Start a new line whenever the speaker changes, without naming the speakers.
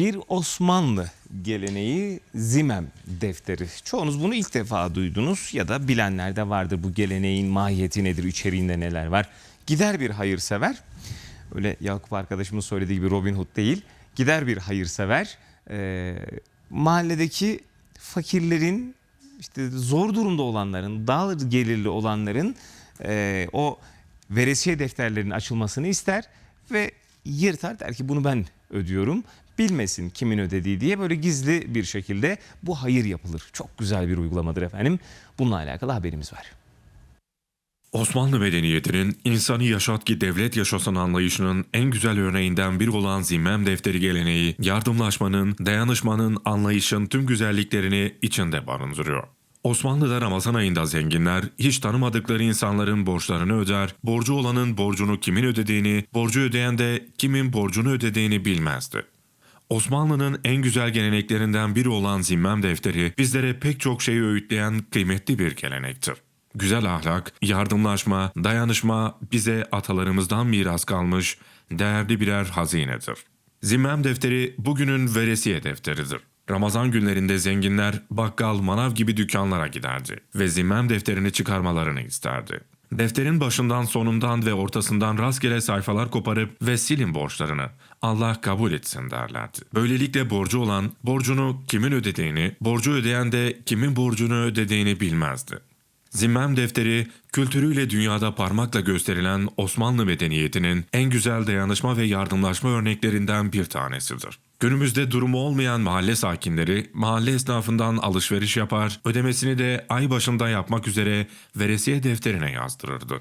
bir Osmanlı geleneği Zimem defteri. Çoğunuz bunu ilk defa duydunuz ya da bilenler de vardır bu geleneğin mahiyeti nedir, içeriğinde neler var. Gider bir hayırsever, öyle Yakup arkadaşımın söylediği gibi Robin Hood değil, gider bir hayırsever, e, mahalledeki fakirlerin, işte zor durumda olanların, dar gelirli olanların e, o veresiye defterlerinin açılmasını ister ve yırtar der ki bunu ben ödüyorum. Bilmesin kimin ödediği diye böyle gizli bir şekilde bu hayır yapılır. Çok güzel bir uygulamadır efendim. Bununla alakalı haberimiz var.
Osmanlı medeniyetinin insanı yaşat ki devlet yaşasın anlayışının en güzel örneğinden biri olan zimmem defteri geleneği, yardımlaşmanın, dayanışmanın, anlayışın tüm güzelliklerini içinde barındırıyor. Osmanlı'da Ramazan ayında zenginler hiç tanımadıkları insanların borçlarını öder, borcu olanın borcunu kimin ödediğini, borcu ödeyen de kimin borcunu ödediğini bilmezdi. Osmanlı'nın en güzel geleneklerinden biri olan zimmem defteri bizlere pek çok şeyi öğütleyen kıymetli bir gelenektir. Güzel ahlak, yardımlaşma, dayanışma bize atalarımızdan miras kalmış değerli birer hazinedir. Zimmem defteri bugünün veresiye defteridir. Ramazan günlerinde zenginler bakkal, manav gibi dükkanlara giderdi ve zimmem defterini çıkarmalarını isterdi. Defterin başından sonundan ve ortasından rastgele sayfalar koparıp ve silin borçlarını. Allah kabul etsin derlerdi. Böylelikle borcu olan borcunu kimin ödediğini, borcu ödeyen de kimin borcunu ödediğini bilmezdi. Zimmem defteri kültürüyle dünyada parmakla gösterilen Osmanlı medeniyetinin en güzel dayanışma ve yardımlaşma örneklerinden bir tanesidir. Günümüzde durumu olmayan mahalle sakinleri mahalle esnafından alışveriş yapar, ödemesini de ay başında yapmak üzere veresiye defterine yazdırırdı.